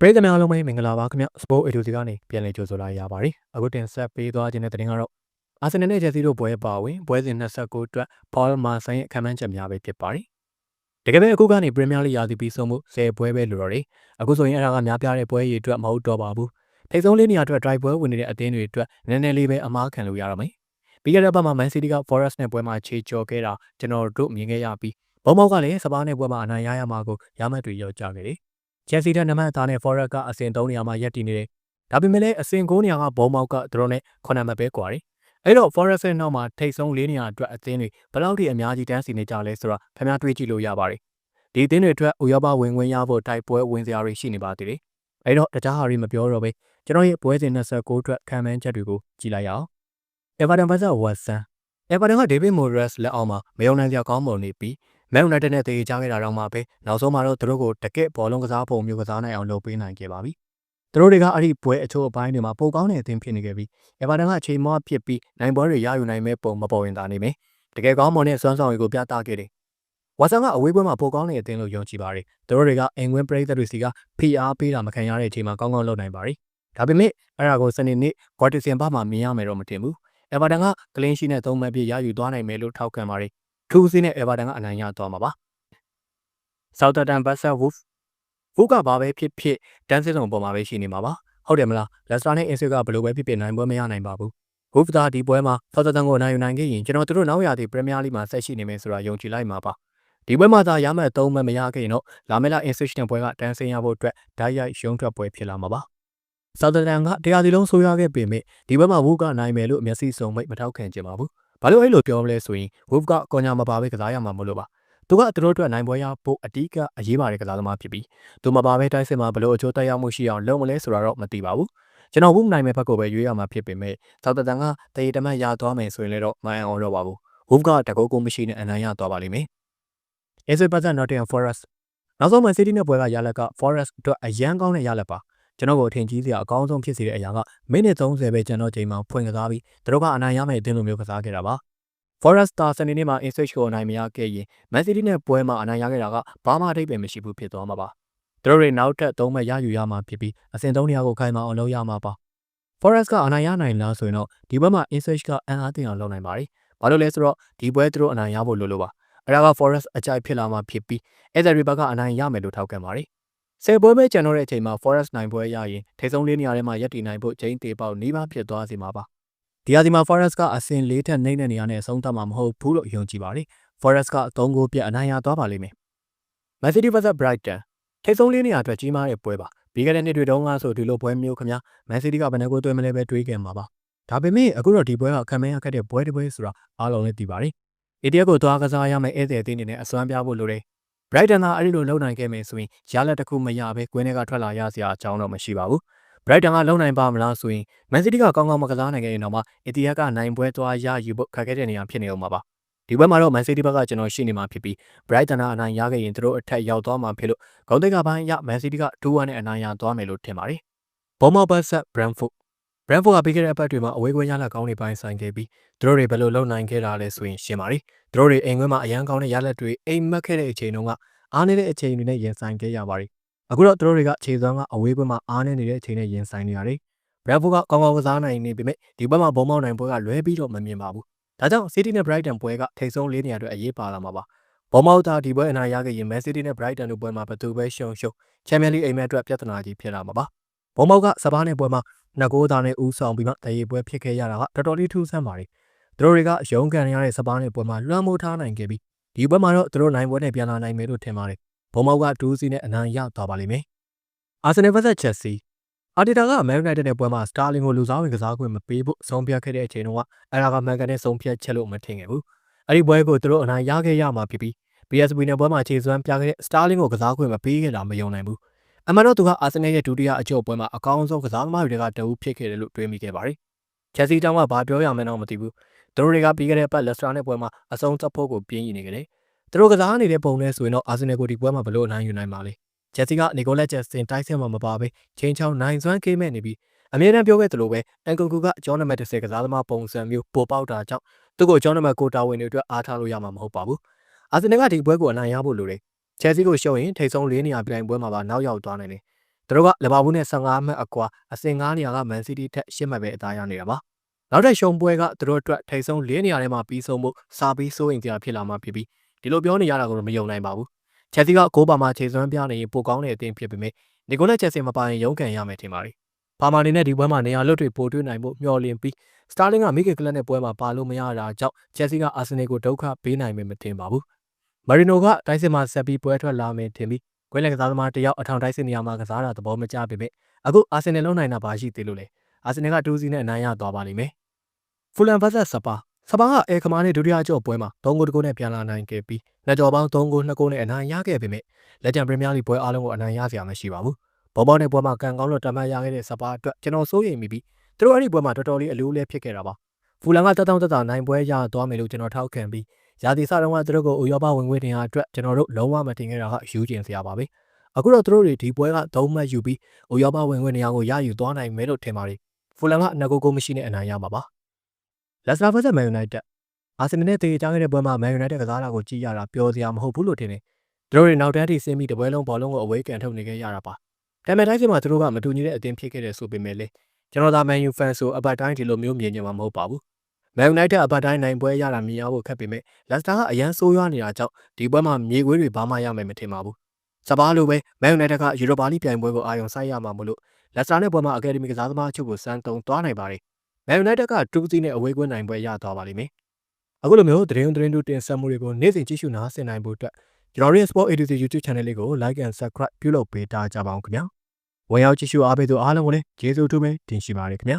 ပရိသတ်များအားလုံးပဲမင်္ဂလာပါခင်ဗျ Sport Edu စီကနေပြန်လည်ကြိုဆိုလာရပါတယ်အခုတင်ဆက်ပေးသွားခြင်းတဲ့တင်ကတော့အာဆင်နယ်နဲ့ဂျယ်စီတို့ပွဲပါဝင်ပွဲစဉ်29အတွက်ဘောလ်မာဆိုင်ရဲ့အခမ်းအနားချက်များပဲဖြစ်ပါတယ်တကယ်ပဲအခုကနေပရီးမီးယားလိရာသီပြီးဆုံးမှု10ပွဲပဲလိုတော့တယ်အခုဆိုရင်အဲ့ဒါကများပြားတဲ့ပွဲရည်အတွက်မဟုတ်တော့ပါဘူးထိပ်ဆုံးလေးနေရာအတွက် drive ပွဲဝင်နေတဲ့အသင်းတွေအတွက်နည်းနည်းလေးပဲအမားခံလို့ရတော့မယ်ပြီးခဲ့တဲ့ဘက်မှာ Man City က Forest နဲ့ပွဲမှာခြေကျော်ခဲ့တာကျွန်တော်တို့မြင်ခဲ့ရပြီးဘုံမောက်ကလည်းစပါးနဲ့ပွဲမှာအနိုင်ရရမှာကိုရမတ်တွေရောက်ကြခဲ့တယ် ချယ်ဆီတဲ့နမတ်သားနဲ့ Forest ကအဆင့်3နေရာမှာရပ်တည်နေတယ်။ဒါပေမဲ့လည်းအဆင့်9နေရာကဘောမောက်ကသူတို့နဲ့9နံပါတ်ပဲကွာတယ်။အဲ့တော့ Forest ရဲ့နောက်မှာထိပ်ဆုံး4နေရာအတွက်အသင်းတွေဘယ်လောက်ထိအများကြီးတန်းစီနေကြလဲဆိုတာခင်ဗျားတွေးကြည့်လို့ရပါတယ်။ဒီအသင်းတွေအတွက်ဥရောပဝင်ဝင်ရဖို့တိုက်ပွဲဝင်စရာတွေရှိနေပါသေးတယ်။အဲ့တော့တခြားဟာတွေမပြောတော့ပဲကျွန်တော်ရဲ့ပွဲစဉ်29အတွက်ခံမှန်းချက်တွေကိုကြည့်လိုက်ရအောင်။ Everton vs Watson Everton က David Moyes လက်အောက်မှာမယုံနိုင်စရာကောင်းပုံနေပြီး မန်ယူနိုက်တက်နဲ့တည်ကြခဲ့တာတော့မှပဲနောက်ဆုံးမှာတော့သူတို့ကိုတကက်ဘောလုံးကစားပုံမျိုးကစားနိုင်အောင်လုပ်ပေးနိုင်ခဲ့ပါပြီ။သူတို့တွေကအဲ့ဒီပွဲအချို့အပိုင်းတွေမှာပိုကောင်းတဲ့အသင်းဖြစ်နေခဲ့ပြီးအဗာဒန်ကအချိန်မောဖြစ်ပြီးနိုင်ပွဲတွေရယူနိုင်မဲ့ပုံမပေါ်ရင်သာနေမယ်။တကယ်ကောင်းမွန်တဲ့စွမ်းဆောင်ရည်ကိုပြသခဲ့တယ်။ဝါဆန်ကအဝေးပွဲမှာပိုကောင်းတဲ့အသင်းလို့ယုံကြည်ပါတယ်။သူတို့တွေကအင်္ဂွင်းပရိသတ်တွေစီကဖိအားပေးတာမခံရတဲ့အချိန်မှာကောင်းကောင်းလုပ်နိုင်ပါတယ်။ဒါပေမဲ့အဲ့ဒါကိုစနေနေ့ဂွာတီဆင်ဘာမှာမြင်ရမယ်တော့မထင်ဘူး။အဗာဒန်ကကလင်းရှိနဲ့သုံးမှတ်ပြရယူသွားနိုင်မယ်လို့ထောက်ခံပါတယ်။ ထူးစီးနဲ့အေဗာတန်ကအနိုင်ရသွားမှာပါ။ Southampton vs Wolves Wolves ကဘာပဲဖြစ်ဖြစ်တန်းစစ်ဆောင်ပေါ်မှာပဲရှိနေမှာပါ။ဟုတ်တယ်မလား။ Leicester နဲ့ Inter ကဘယ်လိုပဲဖြစ်ဖြစ်နိုင်ပွဲမရနိုင်ပါဘူး။ Wolves ကဒီပွဲမှာ Southampton ကိုနိုင်ယူနိုင်ခဲ့ရင်ကျွန်တော်တို့နောက်ရာသီ Premier League မှာဆက်ရှိနေမယ်ဆိုတာယုံကြည်လိုက်မှာပါ။ဒီပွဲမှာသာရမှတ်3မှတ်မရခဲ့ရင်တော့လာမယ့်လ Insight တဲ့ပွဲကတန်းစင်ရဖို့အတွက်ဓာတ်ရိုက်ရုံးထွက်ပွဲဖြစ်လာမှာပါ။ Southampton ကတရားစီလုံးဆိုးရခဲ့ပေမဲ့ဒီဘက်မှာ Wolves ကနိုင်မယ်လို့မျက်စိစုံမိတ်မထောက်ခံကြပါဘူး။ ဘာလို့အဲ့လိုပြောမလဲဆိုရင် Wolf ကကော်ညာမပါဘဲကစားရမှာမလို့ပါသူကသူတို့အတွက်နိုင်ပွဲရဖို့အဓိကအရေးပါတဲ့ကစားသမားဖြစ်ပြီးသူမပါဘဲတိုက်စစ်မှာဘလို့အကျိုးတက်ရောက်မှုရှိအောင်လုပ်မလဲဆိုတာတော့မသိပါဘူးကျွန်တော်ဘူးနိုင်မဲ့ဘက်ကိုပဲရွေးရမှာဖြစ်ပေမဲ့သောက်တန်ကတရေတမတ်ရသွားမယ်ဆိုရင်လည်းတော့မအံ့ဩတော့ပါဘူး Wolf ကတကောကိုမရှိနဲ့အနိုင်ရသွားပါလိမ့်မယ် Ace Patton Nottingham Forest နောက်ဆုံးမှ City နဲ့ပွဲကရလက်က Forest အတွက်အရန်ကောင်းတဲ့ရလက်ပါ ကျွန်တော်ကိုအထင်ကြီးစရာအကောင်းဆုံးဖြစ်စေတဲ့အရာကမိနစ်30ပဲကျွန်တော်ချိန်မှာဖွင့်ကစားပြီးသူတို့ကအနိုင်ရမယ့်အသင်းလိုမျိုးကစားခဲ့တာပါ Forester စနေနေ့မှာ Insight ကိုအနိုင်မရခဲ့ရင် Man City နဲ့ပွဲမှာအနိုင်ရခဲ့တာကဘာမှအထိပ္ပယ်မရှိဘူးဖြစ်သွားမှာပါသူတို့တွေနောက်ထပ်၃မှတ်ရယူရမှာဖြစ်ပြီးအဆင့်၃နေရာကိုခိုင်မာအောင်လုပ်ရမှာပါ Forest ကအနိုင်ရနိုင်လားဆိုရင်တော့ဒီဘက်မှာ Insight ကအန်အားတင်အောင်လုပ်နိုင်ပါတယ်ဘာလို့လဲဆိုတော့ဒီပွဲသူတို့အနိုင်ရဖို့လိုလို့ပါအဲ့ဒါက Forest အကြိုက်ဖြစ်လာမှာဖြစ်ပြီး Ether ဘက်ကအနိုင်ရမယ်လို့ထောက်ခံပါတယ် ဆယ်ပွဲပဲကျန်တော့တဲ့အချိန်မှာ Forest နိုင်ပွဲရရင်ထိဆုံးလေးနေရာထဲမှာရပ်တည်နိုင်ဖို့ချိန်တေပေါက်နှီးပါဖြစ်သွားစေမှာပါဒီဟာဒီမှာ Forest ကအဆင်လေးထက်နှိမ့်တဲ့နေရာနဲ့အဆုံးသတ်မှာမဟုတ်ဘူးလို့ယုံကြည်ပါတယ်။ Forest ကအသုံးကိုပြအနိုင်ရသွားပါလိမ့်မယ်။ Man City vs Brighton ထိပ်ဆုံးလေးနေရာအတွက်ကြီးမားတဲ့ပွဲပါ။ပြီးခဲ့တဲ့နှစ်တွေတုန်းကဆိုဒီလိုပွဲမျိုးခင်ဗျာ Man City ကဘယ်နှကိုသွင်းမလဲပဲတွေးခဲ့မှာပါ။ဒါပေမဲ့အခုတော့ဒီပွဲကခံမရခဲ့တဲ့ပွဲတစ်ပွဲဆိုတာအားလုံးလည်းသိပါတယ်။ ATF ကိုသွားကစားရမယ့်ဧည့်သည်အသင်းတွေနဲ့အစွမ်းပြဖို့လိုတယ်။ Brighton ကအဲ့ဒီလိုလုပ်နိုင်ခဲ့မယ်ဆိုရင်ရလက်တစ်ခုမရဘဲကွင်းထဲကထွက်လာရစရာအကြောင်းတော့မရှိပါဘူး။ Brighton ကလုံနိုင်ပါမလားဆိုရင် Man City ကကောင်းကောင်းမကစားနိုင်ခဲ့ရင်တော့မှ Etihad ကနိုင်ပွဲသွားရယူဖို့ခက်ခဲတဲ့နေရာဖြစ်နေအောင်ပါပါဒီဘက်မှာတော့ Man City ဘက်ကကျွန်တော်ရှိနေမှာဖြစ်ပြီး Brighton ကအနိုင်ရခဲ့ရင်သူတို့အထက်ရောက်သွားမှာဖြစ်လို့ဂုံးတိတ်ကပိုင်းရ Man City က2-1နဲ့အနိုင်ရသွားမယ်လို့ထင်ပါတယ်။ Bournemouth vs Brentford Brentford ကပြီးခဲ့တဲ့အပတ်တွေမှာအဝေးကွင်းရလကောင်းတွေပိုင်းဆိုင်ခဲ့ပြီးသူတို့တွေဘယ်လိုလုပ်နိုင်ခဲ့တာလဲဆိုရင်ရှင်းပါတယ်သူတို့တွေအိမ်ကွင်းမှာအရန်ကောင်းတဲ့ရလက်တွေအိမ်မက်ခဲ့တဲ့အချိန်တုန်းကအားနေတဲ့အချိန်တွေနဲ့ရင်ဆိုင်ခဲ့ရပါတယ်အခုတော့သူတို့တွေကခြေစွမ်းကအဝေးကွင်းမှာအားနေနေတဲ့အချိန်နဲ့ရင်ဆိုင်နေရတယ်။ Brentford ကကောင်းကောင်းကစားနိုင်နေပေမဲ့ဒီဘက်မှာဘုံမောက်နိုင်ပွဲကလွဲပြီးတော့မမြင်ပါဘူး။ဒါကြောင့် City နဲ့ Brighton ပွဲကထိပ်ဆုံးလေးနေရာအတွက်အရေးပါလာမှာပါ။ဘုံမောက်သာဒီပွဲအနိုင်ရခဲ့ရင် Man City နဲ့ Brighton တို့ပွဲမှာဘယ်သူပဲရှုံရှုံ Champions League အိမ်မက်အတွက်ပြဿနာကြီးဖြစ်လာမှာပါ။ဘုံမောက်ကစပါးနဲ့ပွဲမှာ နှစ်ကိုးသားနဲ့ဦးဆောင်ပြီးမှတရေပွဲဖြစ်ခဲ့ရတာကတော်တော်လေးထူးဆန်းပါတယ်။သူတို့တွေကရုံးကန်ရတဲ့စပါးနဲ့ပွဲမှာလွှမ်းမိုးထားနိုင်ခဲ့ပြီးဒီပွဲမှာတော့သူတို့နိုင်ပွဲနဲ့ပြန်လာနိုင်မယ်လို့ထင်ပါတယ်။ဘုံမောက်ကဒူးစီနဲ့အနိုင်ရသွားပါလိမ့်မယ်။ Arsenal vs Chelsea အာတီတာက Man United နဲ့ပွဲမှာ Sterling ကိုလူစားဝင်ကစားခွင့်မပေးဖို့ဆုံးဖြတ်ခဲ့တဲ့အချိန်တုန်းကအဲ့ဒါကမှန်ကန်တဲ့ဆုံးဖြတ်ချက်လို့မထင်ခဲ့ဘူး။အဲ့ဒီပွဲကိုသူတို့အနိုင်ရခဲ့ရမှာဖြစ်ပြီး PSV နဲ့ပွဲမှာခြေစွမ်းပြခဲ့တဲ့ Sterling ကိုကစားခွင့်မပေးခဲ့တာမယုံနိုင်ဘူး။ အမှန်တော့သူက Arsenal ရဲ့ဒုတိယအကျော့ပွဲမှာအကောင်းဆုံးကစားသမားတွေကတအူးဖြစ်ခဲ့တယ်လို့တွေးမိခဲ့ပါတယ်။ Chelsea တောင်ကဘာပြောရမလဲတော့မသိဘူး။သူတို့တွေကပြီးခဲ့တဲ့အပတ် Leicester နဲ့ပွဲမှာအဆုံးသတ်ဖို့ကိုပြင်းရည်နေကြတယ်။သူတို့ကစားနေတဲ့ပုံနဲ့ဆိုရင်တော့ Arsenal ကိုဒီပွဲမှာဘလို့အနိုင်ယူနိုင်မှာလဲ။ Chelsea က Nicolas Jackson တိုက်စစ်မှာမပါဘဲချင်းချောင်းနိုင်စွမ်းကေးမဲ့နေပြီးအမြဲတမ်းပြောခဲ့သလိုပဲအန်ကူကူကကျောင်းနံပါတ်30ကစားသမားပုံစံမျိုးပိုပေါက်တာကြောင့်သူ့ကိုကျောင်းနံပါတ်ကိုတာဝင်တွေအတွက်အားထားလို့ရမှာမဟုတ်ပါဘူး။အာဆင်နယ်ကဒီပွဲကိုအနိုင်ရဖို့လိုတယ်။ Chelsea ကိုရှုံးရင်ထိပ်ဆုံး၄နေရာပြိုင်ပွဲမှာပါနောက်ရောက်သွားနိုင်တယ်။သူတို့ကလီဗာပူးနဲ့15မှတ်အကွာအဆင့်9နေရာကမန်စီးတီးထက်10မှတ်ပဲအသာရနေတာပါနောက်ထပ်ရှုံးပွဲကသူတို့အတွက်ထိပ်ဆုံး၄နေရာထဲမှာပြီးဆုံးမှုစာပြီးစိုးရင်ကြာဖြစ်လာမှာဖြစ်ပြီးဒီလိုပြောနေရတာကိုမယုံနိုင်ပါဘူးချက်စီကဂိုးပါမှာခြေစွမ်းပြနေရင်ပိုကောင်းတဲ့အသင်းဖြစ်ပေမဲ့နီကိုနဲ့ချက်စီမပိုင်ရုန်းကန်ရမယ်ထင်ပါတယ်ပါမာနေနဲ့ဒီပွဲမှာနေရာလွတ်တွေပိုတွေ့နိုင်မှုမျှော်လင့်ပြီးစတာလင်းကမိကေကလပ်နဲ့ပွဲမှာပါလို့မရတာကြောင့်ချက်စီကအာဆင်နယ်ကိုဒုက္ခပေးနိုင်မယ်မထင်ပါဘူး မာရီနိုကတိုင်းစစ်မှာဆက်ပြီးပွဲထွက်လာမယ်ထင်ပြီးကွင်းလက်ကစားသမားတယောက်အထောင်တိုင်းစစ်နေရာမှာကစားတာသဘောမကျပေမဲ့အခုအာဆင်နယ်လုံးနိုင်တာပါရှိသေးလို့လေအာဆင်နယ်ကတူးစီနဲ့အနိုင်ရသွားပါလိမ့်မယ်ဖူလန်ဗတ်ဆက်စပါစပါကအဲခမားနဲ့ဒုတိယကြော့ပွဲမှာ3ဂိုးတဂိုးနဲ့ပြန်လာနိုင်ခဲ့ပြီးလက်ကြော်ပေါင်း3ဂိုး2ဂိုးနဲ့အနိုင်ရခဲ့ပေမဲ့လက်ကျန်ပရီးမီးယားလိပွဲအားလုံးကိုအနိုင်ရစရာမရှိပါဘူးဘောပေါနဲ့ပွဲမှာကန်ကောင်းလို့တမန်ရခဲ့တဲ့စပါအတွက်ကျွန်တော်စိုးရိမ်မိပြီးသူတို့အဲ့ဒီပွဲမှာတော်တော်လေးအလိုးလဲဖြစ်ခဲ့တာပါဖူလန်ကတက်တောင့်တက်တာနိုင်ပွဲရသွားမယ်လို့ကျွန်တော်ထောက်ခံပြီး ရာသီစတုန်းကသူတို့ကိုဥရောပဝင်ခွင့်တင်ရအတွက်ကျွန်တော်တို့လုံးဝမတင်ခဲ့တာကယူကျင်စရာပါပဲအခုတော့သူတို့တွေဒီပွဲကသုံးမှတ်ယူပြီးဥရောပဝင်ခွင့်နေရာကိုရယူသွားနိုင်မယ်လို့ထင်ပါတယ်ဖူလန်ကအနက်ကိုကိုမရှိနဲ့အနိုင်ရမှာပါလက်စတာဗတ်ဆက်မန်ယူနိုက်တက်အာဆင်နယ်နဲ့တေချားခဲ့တဲ့ပွဲမှာမန်ယူနိုက်တက်ကစားတာကိုကြည့်ရတာပျော်စရာမဟုတ်ဘူးလို့ထင်တယ်သူတို့တွေနောက်တန်းထိဆင်းပြီးတပွဲလုံးဘောလုံးကိုအဝေးကန်ထုတ်နေခဲ့ရတာပါဒါပေမဲ့တိုင်းစင်မှာသူတို့ကမတူညီတဲ့အသင်းဖြစ်ခဲ့တဲ့ဆိုပေမဲ့လေကျွန်တော်သာမန်ယူဖန်ဆိုအပတ်တိုင်းဒီလိုမျိုးမြင်ကြမှာမဟုတ်ပါဘူး မန်ယူနိုက်တက်အပတ်တိုင်းနိုင်ပွဲရတာမြင်ရဖို့ခက်ပေမဲ့လက်စတာကအရန်ဆိုးရွားနေတာကြောင့်ဒီပွဲမှာမြေခွေးတွေဘာမှရမယ်မထင်ပါဘူးစပါးလိုပဲမန်ယူနိုက်တက်ကယူရိုပါလိပြိုင်ပွဲကိုအာရုံစိုက်ရမှာမလို့လက်စတာနဲ့ပွဲမှာအကယ်ဒမီကစားသမားအချို့ကိုစမ်းတုံသွားနိုင်ပါတယ်မန်ယူနိုက်တက်ကတူးစီနဲ့အဝေးကွင်းနိုင်ပွဲရသွားပါလိမ့်မယ်အခုလိုမျိုးသတင်းသတင်းတို့တင်ဆက်မှုတွေကိုနေ့စဉ်ကြည့်ရှုနားဆင်နိုင်ဖို့အတွက်ကျွန်တော်တို့ရဲ့ Sport ADC YouTube Channel လေးကို Like and Subscribe ပြုလုပ်ပေးထားကြပါအောင်ခင်ဗျာဝင်ရောက်ကြည့်ရှုအားပေးသူအားလုံးကိုလည်းကျေးဇူးတူးပဲတင်ရှိပါတယ်ခင်ဗျာ